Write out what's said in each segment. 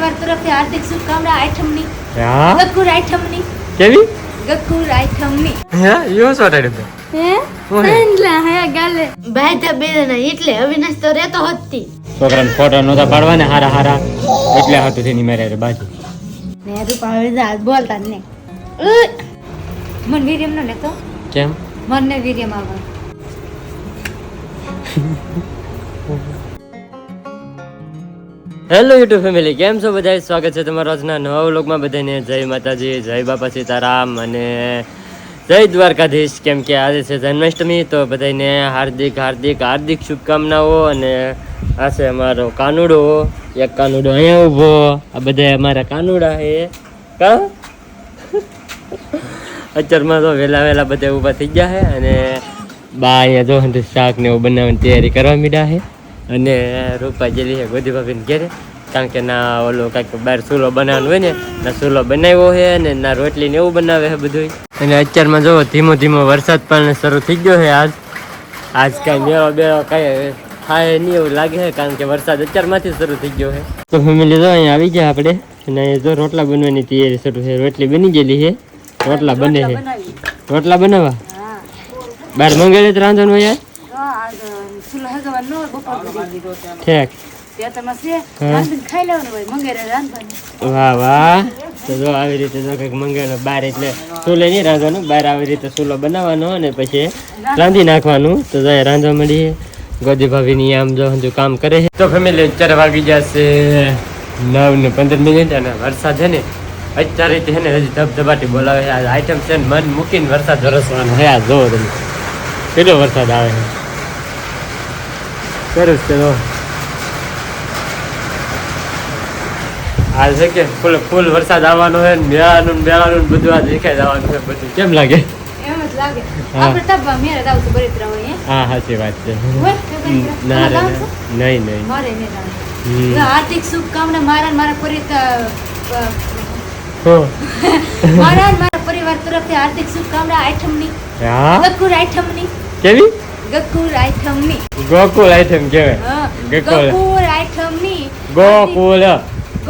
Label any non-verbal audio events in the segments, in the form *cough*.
પરિવાર તરફથી હાર્દિક શુભકામના આઠમની. હા? ગકુર આઠમની. કેવી? ગકુર આઠમની. હે? યો સોટાડી દે હે? હું? હે? ગાલે. ભાઈ તો બે એટલે અવિનાશ તો રહેતો હતી છોકરાને ફોટો નહોતા પાડવાને હારા હારા. એટલે હતું તેની મેરે બાજુ. ને રૂપા હવે આજ બોલતા ને મન વીર્યમ નો લેતો. કેમ? મનને વીર્યમ આવવા *laughs* હેલો યુટ્યુબ ફેમિલી કેમ છો બધા સ્વાગત છે તમારા આજના નવા વ્લોગમાં બધાને જય માતાજી, જય બાપા સીતારામ અને જય દ્વારકાધીશ. કેમ કે આજે છે જન્માષ્ટમી, તો બધાને હાર્દિક હાર્દિક હાર્દિક શુભકામનાઓ અને આ છે અમારો કાનુડો. એક કાનુડો અહીંયા ઊભો. આ બધા અમારા કાનુડા છે કા? અત્યારમાં તો વહેલા વહેલા બધા ઊભા થઈ ગયા છે અને બા અહીંયા જો શાક ને એવું બનાવવાની તૈયારી કરવા મીડા છે અને રૂપા જેલી છે ગોધી ભાભીને ઘેરે. કારણ કે ના ઓલો કાંઈક બહાર ચૂલો બનાવવાનો હોય ને ના ચૂલો બનાવ્યો છે અને ના રોટલી ને એવું બનાવે છે બધું અને અત્યારમાં જો ધીમો ધીમો વરસાદ પણ શરૂ થઈ ગયો છે આજ. આજ કાંઈ મેળો બેળો કાંઈ થાય નહીં એવું લાગે છે કારણ કે વરસાદ અત્યારમાંથી શરૂ થઈ ગયો છે. તો ફેમિલી જો અહીંયા આવી ગયા આપણે અને અહીંયા જો રોટલા બનવાની તૈયારી શરૂ છે. રોટલી બની ગયેલી છે. રોટલા બને છે. રોટલા બનાવવા? બાર જ રાંધવાનું હોય યાર સુલો હા. વાહ વાહ. તો જો આવી રીતે કંઈક મંગળનો બાર એટલે ચૂલે નહીં રાંધવાનું, બાર આવી રીતે ચૂલો બનાવવાનો અને પછી રાંધી નાખવાનું. તો જો રાંધવા મળીએ ગોદી આમ જો હજુ કામ કરે છે. તો ફેમિલી અત્યારે વાગી જશે નવ ને પંદર મિનિટ અને વરસાદ છે ને, અત્યારે છે ને હજી ધબધબાટી બોલાવે આ છે ને મન મૂકીને વરસાદ વરસવાનો છે. આ જોવો તમે વરસાદ આવે છે. સરસ છે કે ફૂલ ફૂલ વરસાદ આવવાનો છે ને મેળાનું મેળાનું બધું આ દેખાઈ જવાનું છે બધું કેમ લાગે એમ જ લાગે આપણે તબા મેરે દાવ તો બરી ત્રણ હા સાચી વાત છે હોય કે બરી ત્રણ? ના રે નહીં નહીં મારે નહીં જાવું. હમ. તો હાર્દિક શુભકામના મારા મારા પરી હો. મારા ને મારા પરિવાર તરફથી હાર્દિક શુભકામના આઠમની હા ગકુર આઠમની કેવી ગકુર આઠમની ગોકુલ આઈટમ કેવાય ગોકુલ. ગકુર ગોકુલ.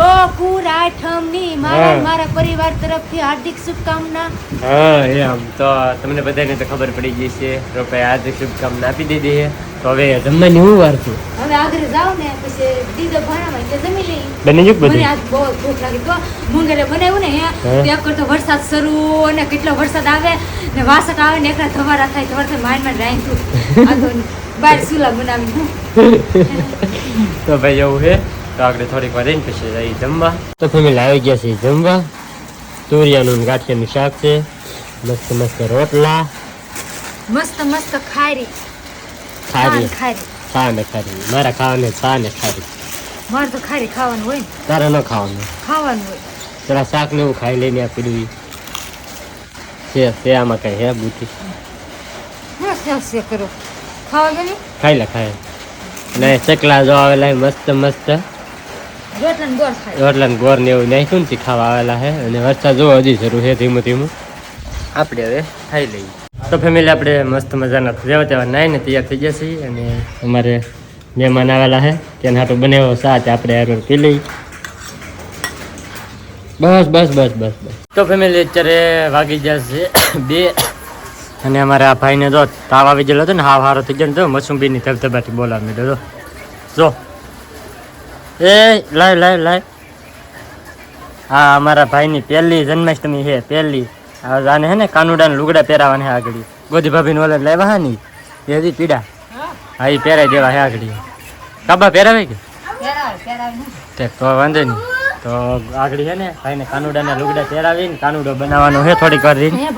ગોકુર આઠમની મારા મારા પરિવાર તરફથી હાર્દિક શુભકામના. હા એ આમ તો તમને બધાને તો ખબર પડી ગઈ છે. હાર્દિક શુભકામના આપી દીધી છે. તો હવે જમવાની હું વાર છું? હવે આગળ જાવ ને પછી દીદો ભણાવાય કે જમી લઈ બની ગયું મને આજ બહુ ભૂખ લાગી. તો મુંગેરે બનાવ્યું ને. ત્યાં કરતો વરસાદ શરૂ અને કેટલો વરસાદ આવે ને વાસક આવે ને એકલા ધવારા થાય ધવાર માંડ માંડ રાંધ્યું આ તો બાર સુલા બનાવી *laughs* તો ભાઈ એવું છે. તો આપણે થોડીક વાર રહીને પછી જઈ જમવા. તો ફેમિલી આવી ગયા છે જમવા. તુરિયાનું ગાંઠિયાનું શાક છે. મસ્ત મસ્ત રોટલા. મસ્ત મસ્ત ખારી. ખારી. ખારી. ચા ને ખારી. મારા ખાવાને ચા ને ખારી. મારે તો ખારી ખાવાનું હોય ને. તારે ન ખાવાનું. ખાવાનું હોય. જરા શાક ને એવું ખાઈ લઈને આપી પીડવી છે છે આમાં કઈ હે બુટી ખાઈ લે ખાય ને ચકલા જો આવેલા મસ્ત મસ્ત. રોટલા ગોર ને એવું નાખ્યું ને ખાવા આવેલા છે અને વરસાદ જોવો હજી શરૂ છે ધીમું ધીમું. આપણે હવે ખાઈ લઈએ. તો ફેમિલી આપણે મસ્ત મજાના જેવા તેવા નાઈને તૈયાર થઈ ગયા છીએ અને અમારે મહેમાન આવેલા છે તેના હાટું બનાવ્યો સાચ આપણે હારું પી લઈ બસ બસ બસ બસ બસ. તો ફેમિલી અત્યારે વાગી જશે બે. અને અમારે આ ભાઈને જો તાવ આવી ગયેલો હતો ને હાવ હારો થઈ ગયો ને જો મસુંબીની ધબધબાથી બોલાવી જો જો. એ લાય લાય લાય. હા અમારા ભાઈની પહેલી જન્માષ્ટમી છે પહેલી. આને હે ને કાનુડાને લુગડા પહેરાવાને છે આગળ. ગોધી ભાભીને ઓલે લાવ્યા હા ની એ હજી પીડા. હા એ પહેરાઈ દેવા હે આગળ. કાબા પહેરાવે કે? તે તો વાંધો નહીં. તો આગળ છે ને ભાઈને કાનુડાના લુગડા પહેરાવીને કાનુડો બનાવવાનો છે થોડીક વાર રહીને હે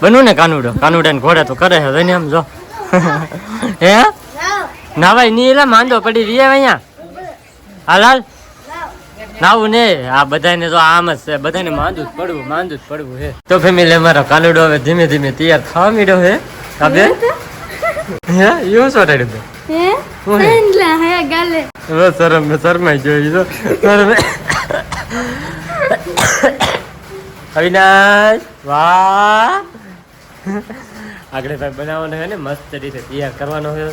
બનવું ને કાનુડો? કાનુડાને ઘોડે તો કરે છે જોઈને આમ જો. હે? નાવાય નહીં એલા માંદો પડી રહી અહીંયા. હાલ હાલ નાવું ને આ બધાને તો આમ જ છે. બધાને માંદું જ પડવું માંદું જ પડવું હે તો ફેમિલી અમારો કાલુડો હવે ધીમે ધીમે તૈયાર થવા માંડ્યો હે? દે હે? હું હે? ગાલે. હવે શરમ ને શરમાઈ જોઈ તો શરમ અવિનાશ વાહ. આગળ ભાઈ બનાવવાનો છે ને મસ્ત રીતે તૈયાર કરવાનો છે.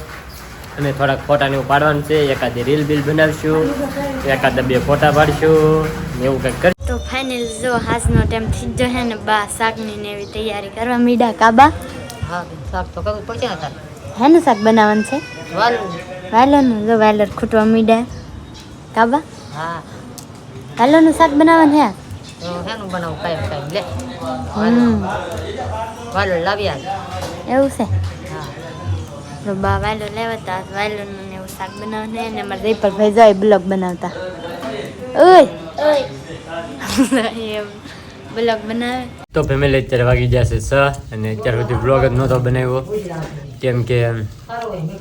અને થોડાક ફોટા ને એવું પાડવાનું છે. એકાદ રીલ બિલ બનાવશું એકાદ બે ફોટા પાડશું ને એવું કંઈક કરી તો ફાઇનલ જો હાસનો ટાઈમ થઈ જ જશે ને બા શાકની ને એવી તૈયારી કરવા મીડા કાબા. હા શાક તો કરવું પડશે ને હે હેનું શાક બનાવવાનું છે? વાલો વાલોનું જો વાલર ખૂટવા મીડા. કાબા? હા. વાલોનું શાક બનાવવાનું હે તો શેનું બનાવું કાંઈ કાંઈ લે. હમ. વાલું લાવ્યા એવું છે. બા વાયલો લેવાતા વાયલો ને એવું શાક બનાવવાનું અને અમારે દીપક ભાઈ જાય બ્લોગ બનાવતા. ઓય! બ્લોગ બનાવે. તો ફેમિલી અત્યારે વાગી જશે સ અને અત્યાર સુધી બ્લોગ જ નહોતો બનાવ્યો. કેમ કે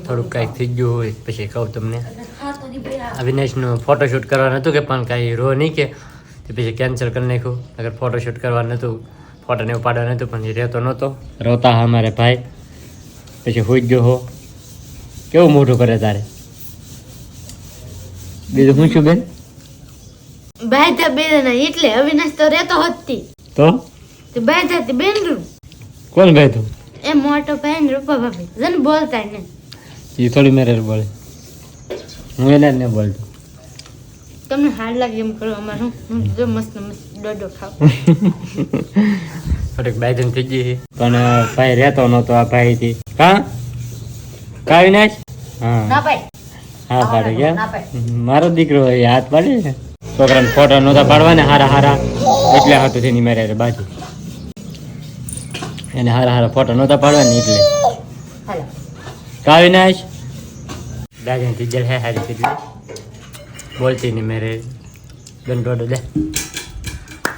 થોડુંક કાંઈક થઈ ગયું હોય, પછી કહું તમને. અવિનાશનું ફોટોશૂટ કરવાનું હતું કે પણ કાંઈ રો નહીં કે પછી કેન્સલ કરી નાખ્યું. અગર ફોટોશૂટ કરવાનું હતું ફોટોને એવું પાડવાનું હતું પણ એ રહેતો નહોતો. રોતા હા મારે ભાઈ. પછી હોઈ ગયો હો. કેવું મોઢું કરે તારે? બીજું શું છું બેન? બાય તા બેન એટલે અવિનાશ તો રહેતો હતી તો. તે? બાય જાતી બેન રૂ. કોણ ભાઈ તું એ મોટો ભાઈ ને રૂપા ભાભી. જન બોલતા ને. એ થોડી મેરે બોલે. હું એને ને બોલતો. તમને હાર લાગે એમ કરો અમારું હું જો મસ્ત મસ્ત ડોડો ખાવ. થોડીક બાયધન થઈ ગઈ પણ ભાઈ રહેતો નહોતો આ ભાઈથી. હા? કા વિનાશ હા ના ભાઈ. હા પાડે કે મારો દીકરો એ હાથ પાડે છોકરાને ફોટો નહોતા પાડવા ને હારા હારા. એટલે હાથું થઈને મેરે બાજુ. એને હારા હારા ફોટો નહોતા પાડવા ને એટલે કાવી કા વિનાશ દાદા તીજલ હે હારી તીજલ બોલતી નહીં મેરે. બેન ડોડો દે.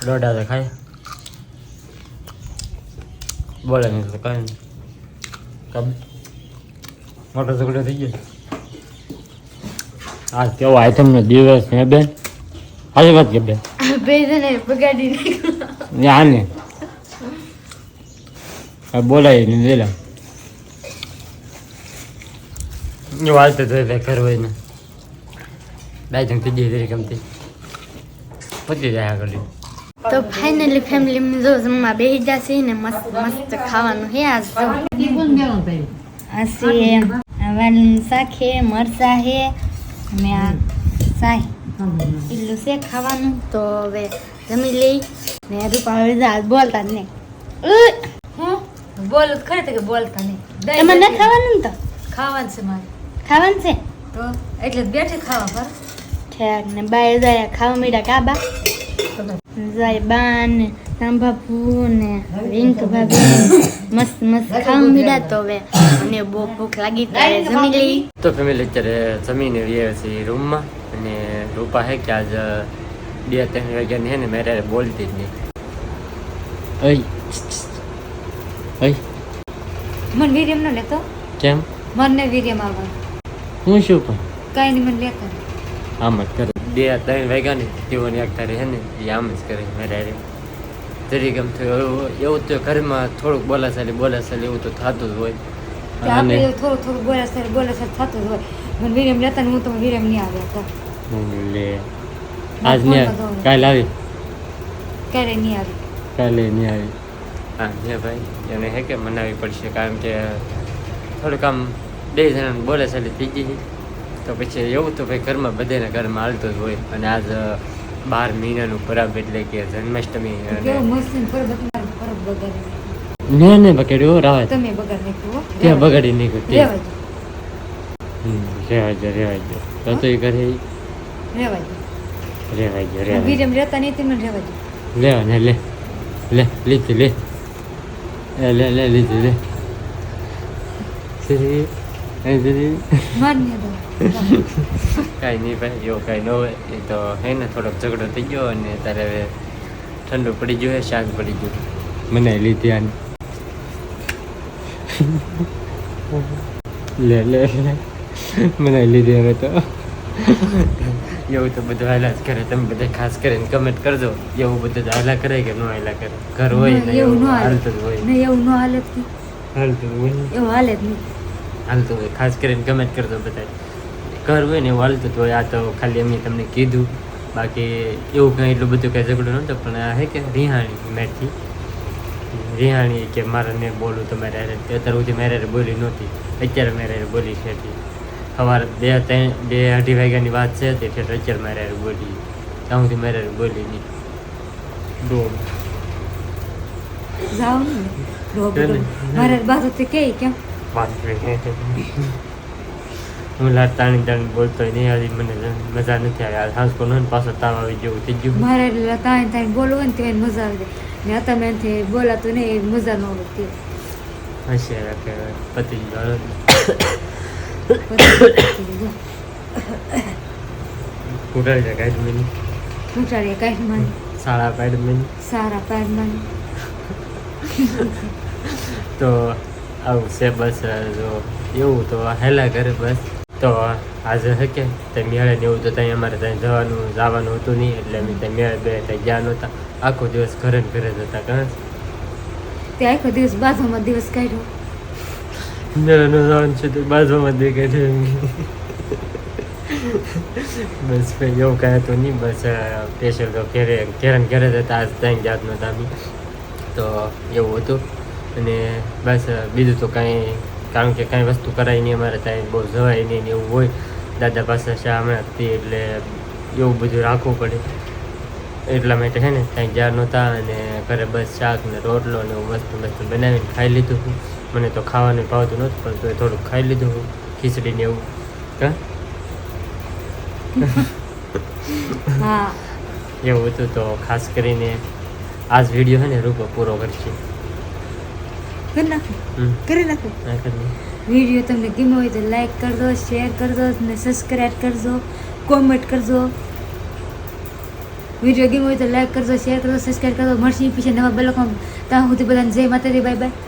ડોડા તો ખાય. બોલે નહીં તો કાંઈ મોટો ઝઘડો થઈ જાય. આજ કેવો આઈટમનો દિવસ હે બેન? હાજી વાત કે બેન? બે જણે બગાડી નાખ્યું ને આને? આ બોલાય ને દેલા એવું વાત તો બેકાર હોય ને. બે જણ થઈ તરી ગમતી પતી જાય આગળ. તો ફાઇનલી ફેમિલી જો જમવા બેસી જશે ને મસ્ત મસ્ત ખાવાનું હે આજ જો છે વાલનું શાક હે મરચા હે અને આ સાય એટલું છે ખાવાનું. તો હવે જમી લઈ. ને રૂપા હવે જા બોલતા જ નહીં. બોલ ખરે તો કે બોલતા નહીં. એમાં ના ખાવાનું ને તો? ખાવાનું છે મારે. ખાવાનું છે? તો એટલે જ બેઠી ખાવા પર. ઠેક ને બાય જાય ખાવા મીડા કાબા. જાય બાન ને રિંક ભાભી મસ્ત મસ્ત ખાવા મીડા તો હવે મને બહુ ભૂખ લાગી તો હવે જમી લઈ તો ફેમિલી અત્યારે જમીને રહીએ છીએ રૂમમાં અને રૂપા હે કે આજ બે ત્રણ વાગ્યાની હે ને મેરે બોલતી જ નહીં. અય અય મને વીર્યમ ન લેતો? કેમ? મને વીર્યમ આવવાનું. હું શું પણ કઈ નહીં મને લેતા. આમ જ કરે. બે ત્રણ વાગ્યા ને તેઓની એક તારે હે ને એ આમ જ કરે મેરે જરી ગમ થયું એવું તો ઘરમાં થોડુંક બોલાશાલી બોલાચાલી એવું તો થતું જ હોય. અને થોડું થોડું બોલે સર બોલે સર થતું જ હોય. મને વિરમ લેતા હું તો વિરમ નહીં આવ્યા તો. લે. આજ ને કાલે આવી? કાલે નહીં આવી. કાલે નહીં આવી. હા જે ભાઈ એને હે કે મનાવી પડશે કારણ કે થોડુંક આમ બે જણાને બોલે ચાલી થઈ ગઈ છે. તો પછી એવું તો ભાઈ ઘરમાં બધાના ઘરમાં હાલતું જ હોય. અને આજ બાર મહિનાનું પરબ એટલે કે જન્માષ્ટમી ને ને બગાડ્યો રાવત તમે બગાડ નાખ્યું. ત્યાં બગાડી નાખ્યું રેવાય જો રેવાય જો તો તો એ કરે ઈ. રેવા દો રેવાય જો રેવાય વીર્યમ રહેતા નહીં તે મને રેવા દો. લેવા ને લે. લે લીધી લે. લે લે લીધી લે. શ્રી *laughs* એ શ્રી માન્ય દો કાંઈ નહીં ભાઈ એવું કાંઈ ન હોય એ તો હે ને થોડોક ઝઘડો થઈ ગયો અને તારે હવે ઠંડુ પડી ગયું હે શાંત પડી ગયું મને લીધી આની લે લે લે મને લીધી હવે તો એવું તો બધું હાલા જ કરે તમે બધા ખાસ કરીને કમેન્ટ કરજો એવું બધું જ હાલા કરે કે ન હાલા કરે ઘર હોય ને એવું હાલતું હોય એવું ન હાલત હાલતું હોય એવું હાલે જ નહીં હાલતું હોય ખાસ કરીને કમેન્ટ કરજો બધા ઘર હોય ને એવું હાલતું જ હોય આ તો ખાલી અમે તમને કીધું બાકી એવું કંઈ એટલું બધું કંઈ ઝઘડો નહોતો પણ આ હે કે રિહાણી મેટથી રિહાણી કે મારે ને બોલું તમારે હારે. અત્યાર સુધી મારે હારે બોલી નહોતી અત્યારે મારે હારે બોલી છે એટલી. સવારે બે ત્રણ બે અઢી વાગ્યાની વાત છે તે ઠેઠ અત્યારે મારે હારે બોલી ત્યાં સુધી મારે હારે બોલી નહીં ડોમ જાઓ ને ડોબ છે ને? મારે બાજુ તે કે કેમ વાત કરી. હું લાટ તાણી તાણી બોલતો નહીં હજી મને મજા નથી આવી. કોનો ને પાછો તાવ આવી જેવું થઈ ગયું. મારે એટલે તાઈ તાઈ બોલવું ને ત્યાં મજા આવે ને હતા મેં એનાથી બોલાતું નહીં મજા ન આવતી. હશે કે પતિ કુડાઈ જાય કાંઈ શાળા કાઢ મેની. સારા માની. તો આવું છે બસ જો એવું તો હેલા ઘરે બસ. તો આજે હકે તે મેળે ને એવું તો ત્યાં અમારે ત્યાં જવાનું જવાનું હતું નહીં એટલે અમે ત્યાં મેળે બે ત્યાં ગયા નહોતા. આખો દિવસ ઘરે ને ઘરે જ હતા કારણ તે આખો દિવસ બાજુમાં દિવસ કાઢ્યો. મેળાનું જવાનું છે તો બાજુમાં દે છે બસ એવું કાંઈ હતું નહીં બસ સ્પેશિયલ તો ઘેરે ઘેરે ઘેરે ઘરે જ હતા આજ ત્યાં જાત નહોતા અમે. તો એવું હતું. અને બસ બીજું તો કાંઈ કારણ કે કાંઈ વસ્તુ કરાય નહીં અમારે ત્યાં બહુ જવાય નહીં ને એવું હોય. દાદા પાસે શા હમણાં હતી એટલે એવું બધું રાખવું પડે. એટલા માટે છે ને ત્યાં ગયા નહોતા અને ઘરે બસ શાક ને રોટલો ને એવું મસ્ત મસ્ત બનાવીને ખાઈ લીધું હતું મને તો ખાવાનું ભાવતું નહોતું પણ તોય થોડુંક ખાઈ લીધું હું ખીચડી ને એવું. હા હા. એવું હતું તો ખાસ કરીને આ જ વીડિયો છે ને રૂપો પૂરો કરશે. કરી નાખો હમ કરી નાખો આ કરી વીડિયો તમને ગમ્યો હોય તો લાઈક કરજો શેર કરજો અને સબસ્ક્રાઈબ કરજો કોમેન્ટ કરજો વીડિયો ગમ્યો હોય તો લાઈક કરજો શેર કરજો સબસ્ક્રાઈબ કરજો મળશે પછી નવા બ્લોગમાં ત્યાં સુધી બધાને જય માતાજી બાય બાય